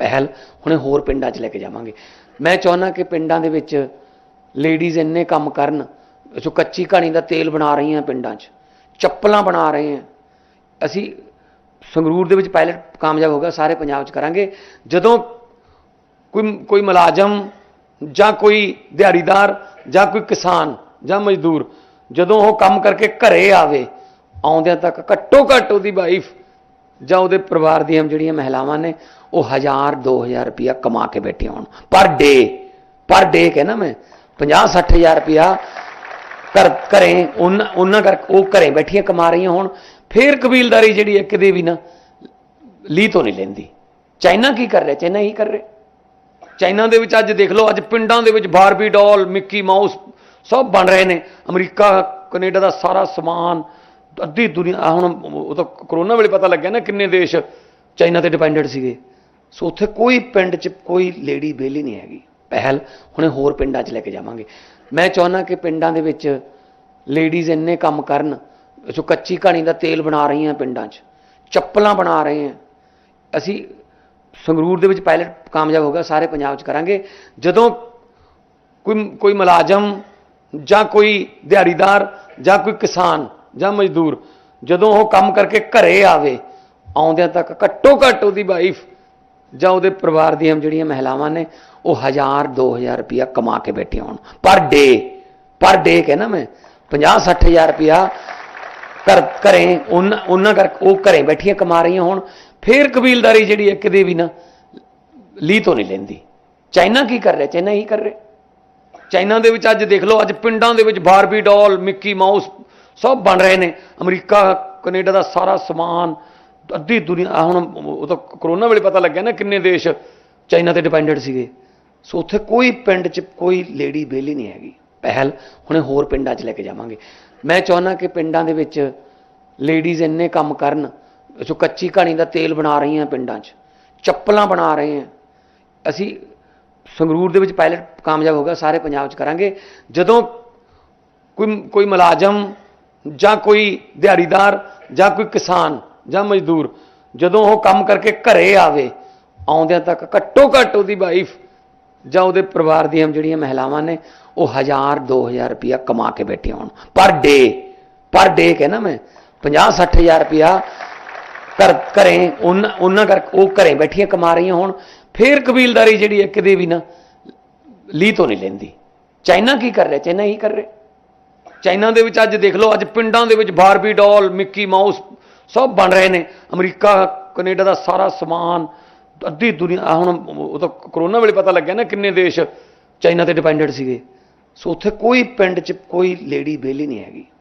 ਪਹਿਲ, ਹੁਣੇ ਹੋਰ ਪਿੰਡਾਂ 'ਚ ਲੈ ਕੇ ਜਾਵਾਂਗੇ। ਮੈਂ ਚਾਹੁੰਦਾ ਕਿ ਪਿੰਡਾਂ ਦੇ ਵਿੱਚ ਲੇਡੀਜ਼ ਇੰਨੇ ਕੰਮ ਕਰਨ, ਜੋ ਕੱਚੀ ਕਹਾਣੀ ਦਾ ਤੇਲ ਬਣਾ ਰਹੀਆਂ ਪਿੰਡਾਂ 'ਚ, ਚੱਪਲਾਂ ਬਣਾ ਰਹੇ ਆ। ਅਸੀਂ ਸੰਗਰੂਰ ਦੇ ਵਿੱਚ ਪਾਇਲਟ ਕਾਮਯਾਬ ਹੋ ਗਿਆ, ਸਾਰੇ ਪੰਜਾਬ 'ਚ ਕਰਾਂਗੇ। ਜਦੋਂ ਕੋਈ ਕੋਈ ਮੁਲਾਜ਼ਮ ਜਾਂ ਕੋਈ ਦਿਹਾੜੀਦਾਰ ਜਾਂ ਕੋਈ ਕਿਸਾਨ ਜਾਂ ਮਜ਼ਦੂਰ ਜਦੋਂ ਉਹ ਕੰਮ ਕਰਕੇ ਘਰੇ ਆਵੇ, ਆਉਂਦਿਆਂ ਤੱਕ ਘੱਟੋ ਘੱਟ ਉਹਦੀ ਵਾਈਫ ਜਾਂ ਉਹਦੇ ਪਰਿਵਾਰ ਦੀਆਂ ਜਿਹੜੀਆਂ ਮਹਿਲਾਵਾਂ ਨੇ ਉਹ 1000 2000 ਰੁਪਇਆ ਕਮਾ ਕੇ ਬੈਠੇ ਹੋਣ। ਪਰ ਡੇ ਪਰ ਡੇ ਕਹਿੰਦਾ ਮੈਂ 50 60000 ਰੁਪਇਆ ਘਰ, ਘਰੇ ਉਹਨਾਂ ਉਹਨਾਂ ਕਰ ਉਹ ਘਰੇ ਬੈਠੀਆਂ ਕਮਾ ਰਹੀਆਂ ਹੋਣ। ਫੇਰ ਕਬੀਲਦਾਰੀ ਜਿਹੜੀ ਹੈ ਕਿਤੇ ਵੀ ਨਾ, ਲੀ ਤੋਂ ਨਹੀਂ ਲੈਂਦੀ। ਚਾਈਨਾ ਕੀ ਕਰ ਰਿਹਾ? ਚਾਈਨਾ ਹੀ ਕਰ ਰਿਹਾ। ਚਾਈਨਾ ਦੇ ਵਿੱਚ ਅੱਜ ਦੇਖ ਲਓ, ਅੱਜ ਪਿੰਡਾਂ ਦੇ ਵਿੱਚ ਬਾਰਬੀ ਡਾਲ, ਮਿੱਕੀ ਮਾਊਸ ਸਭ ਬਣ ਰਹੇ ਨੇ। ਅਮਰੀਕਾ, ਕੈਨੇਡਾ ਦਾ ਸਾਰਾ ਸਮਾਨ, ਅੱਧੀ ਦੁਨੀਆ ਹੁਣ ਉਹ ਤਾਂ ਕਰੋਨਾ ਵੇਲੇ ਪਤਾ ਲੱਗਿਆ ਨਾ ਕਿੰਨੇ ਦੇਸ਼ ਚਾਈਨਾ ਤੇ ਡਿਪੈਂਡੈਂਟ ਸੀਗੇ। ਸੋ ਉੱਥੇ ਕੋਈ ਪਿੰਡ 'ਚ ਕੋਈ ਲੇਡੀ ਵਿਹਲੀ ਨਹੀਂ ਹੈਗੀ। ਪਹਿਲ, ਹੁਣੇ ਹੋਰ ਪਿੰਡਾਂ 'ਚ ਲੈ ਕੇ ਜਾਵਾਂਗੇ। ਮੈਂ ਚਾਹੁੰਦਾ ਕਿ ਪਿੰਡਾਂ ਦੇ ਵਿੱਚ ਲੇਡੀਜ਼ ਇੰਨੇ ਕੰਮ ਕਰਨ, ਜੋ ਕੱਚੀ ਕਹਾਣੀ ਦਾ ਤੇਲ ਬਣਾ ਰਹੀਆਂ ਪਿੰਡਾਂ 'ਚ, ਚੱਪਲਾਂ ਬਣਾ ਰਹੇ ਆ। ਅਸੀਂ ਸੰਗਰੂਰ ਦੇ ਵਿੱਚ ਪਾਇਲਟ ਕਾਮਯਾਬ ਹੋ ਗਿਆ, ਸਾਰੇ ਪੰਜਾਬ 'ਚ ਕਰਾਂਗੇ। ਜਦੋਂ ਕੋਈ ਕੋਈ ਮੁਲਾਜ਼ਮ ਜਾਂ ਕੋਈ ਦਿਹਾੜੀਦਾਰ ਜਾਂ ਕੋਈ ਕਿਸਾਨ ਜਾਂ ਮਜ਼ਦੂਰ ਜਦੋਂ ਉਹ ਕੰਮ ਕਰਕੇ ਘਰੇ ਆਵੇ, ਆਉਂਦਿਆਂ ਤੱਕ ਘੱਟੋ ਘੱਟ ਉਹਦੀ ਵਾਈਫ ਜਾਂ ਉਹਦੇ ਪਰਿਵਾਰ ਦੀਆਂ ਜਿਹੜੀਆਂ ਮਹਿਲਾਵਾਂ ਨੇ, ਉਹ 1000 2000 ਰੁਪਇਆ ਕਮਾ ਕੇ ਬੈਠੇ ਹੋਣ। ਪਰ ਡੇ ਪਰ ਡੇ ਕਹਿਣਾ ਮੈਂ 50 60000 ਰੁਪਇਆ ਘਰ, ਘਰੇ ਉਹਨਾਂ ਉਹਨਾਂ ਕਰ ਉਹ ਘਰੇ ਬੈਠੀਆਂ ਕਮਾ ਰਹੀਆਂ ਹੋਣ। ਫੇਰ ਕਬੀਲਦਾਰੀ ਜਿਹੜੀ ਹੈ ਕਿਤੇ ਵੀ ਨਾ, ਲੀ ਤੋਂ ਨਹੀਂ ਲੈਂਦੀ। ਚਾਈਨਾ ਕੀ ਕਰ ਰਿਹਾ? ਚਾਈਨਾ ਹੀ ਕਰ ਰਿਹਾ। ਚਾਈਨਾ ਦੇ ਵਿੱਚ ਅੱਜ ਦੇਖ ਲਓ, ਅੱਜ ਪਿੰਡਾਂ ਦੇ ਵਿੱਚ ਬਾਰਬੀ ਡਾਲ, ਮਿੱਕੀ ਮਾਊਸ ਸਭ ਬਣ ਰਹੇ ਨੇ। ਅਮਰੀਕਾ, ਕੈਨੇਡਾ ਦਾ ਸਾਰਾ ਸਮਾਨ ਅੱਧੀ ਦੁਨੀਆ ਹੁਣ ਉਹ ਤਾਂ ਕਰੋਨਾ ਵੇਲੇ ਪਤਾ ਲੱਗਿਆ ਨਾ ਕਿੰਨੇ ਦੇਸ਼ ਚਾਈਨਾ ਤੇ ਡਿਪੈਂਡੈਂਟ ਸੀਗੇ। ਸੋ ਉੱਥੇ ਕੋਈ ਪਿੰਡ 'ਚ ਕੋਈ ਲੇਡੀ ਵਿਹਲੀ ਨਹੀਂ ਹੈਗੀ। ਪਹਿਲ, ਹੁਣੇ ਹੋਰ ਪਿੰਡਾਂ 'ਚ ਲੈ ਕੇ ਜਾਵਾਂਗੇ। ਮੈਂ ਚਾਹੁੰਦਾ ਕਿ ਪਿੰਡਾਂ ਦੇ ਵਿੱਚ ਲੇਡੀਜ਼ ਇੰਨੇ ਕੰਮ ਕਰਨ, ਜੋ ਕੱਚੀ ਕਹਾਣੀ ਦਾ ਤੇਲ ਬਣਾ ਰਹੀਆਂ ਪਿੰਡਾਂ 'ਚ, ਚੱਪਲਾਂ ਬਣਾ ਰਹੇ ਆ। ਅਸੀਂ ਸੰਗਰੂਰ ਦੇ ਵਿੱਚ ਪਾਇਲਟ ਕਾਮਯਾਬ ਹੋ ਗਿਆ, ਸਾਰੇ ਪੰਜਾਬ 'ਚ ਕਰਾਂਗੇ। ਜਦੋਂ ਕੋਈ ਕੋਈ ਮੁਲਾਜ਼ਮ ਜਾਂ ਕੋਈ ਦਿਹਾੜੀਦਾਰ ਜਾਂ ਕੋਈ ਕਿਸਾਨ ਜਾਂ ਮਜ਼ਦੂਰ, ਜਦੋਂ ਉਹ ਕੰਮ ਕਰਕੇ ਘਰੇ ਆਵੇ, ਆਉਂਦਿਆਂ ਤੱਕ ਘੱਟੋ ਘੱਟ ਉਹਦੀ ਵਾਈਫ ਜਾਂ ਉਹਦੇ ਪਰਿਵਾਰ ਦੀਆਂ ਜਿਹੜੀਆਂ ਮਹਿਲਾਵਾਂ ਨੇ, ਉਹ 1000 2000 ਰੁਪਇਆ ਕਮਾ ਕੇ ਬੈਠੀਆਂ ਹੋਣ। ਪਰ ਡੇ ਪਰ ਡੇ ਕਹਿੰਦਾ ਮੈਂ 50 60000 ਰੁਪਇਆ ਘਰ, ਘਰੇ ਉਹਨਾਂ ਉਹਨਾਂ ਕਰ ਉਹ ਘਰੇ ਬੈਠੀਆਂ ਕਮਾ ਰਹੀਆਂ ਹੋਣ। ਫੇਰ ਕਬੀਲਦਾਰੀ ਜਿਹੜੀ ਹੈ ਕਿਤੇ ਵੀ ਨਾ ਲੀ ਤੋਂ ਨਹੀਂ ਲੈਂਦੀ। ਚਾਈਨਾ ਕੀ ਕਰ ਰਿਹਾ? ਚਾਈਨਾ ਹੀ ਕਰ ਰਿਹਾ। ਚਾਈਨਾ ਦੇ ਵਿੱਚ ਅੱਜ ਦੇਖ ਲਓ, ਅੱਜ ਪਿੰਡਾਂ ਦੇ ਵਿੱਚ ਬਾਰਬੀ ਡਾਲ ਮਿੱਕੀ ਮਾਊਸ ਸਭ ਬਣ ਰਹੇ ਨੇ। ਅਮਰੀਕਾ, ਕੈਨੇਡਾ ਦਾ ਸਾਰਾ ਸਮਾਨ, ਅੱਧੀ ਦੁਨੀਆ ਹੁਣ ਉਹ ਤਾਂ ਕਰੋਨਾ ਵੇਲੇ ਪਤਾ ਲੱਗਿਆ ਨਾ ਕਿੰਨੇ ਦੇਸ਼ ਚਾਈਨਾ ਤੇ ਡਿਪੈਂਡੈਂਟ ਸੀਗੇ। ਸੋ ਉੱਥੇ ਕੋਈ ਪਿੰਡ 'ਚ ਕੋਈ ਲੇਡੀ ਵਿਹਲੀ ਨਹੀਂ ਹੈਗੀ।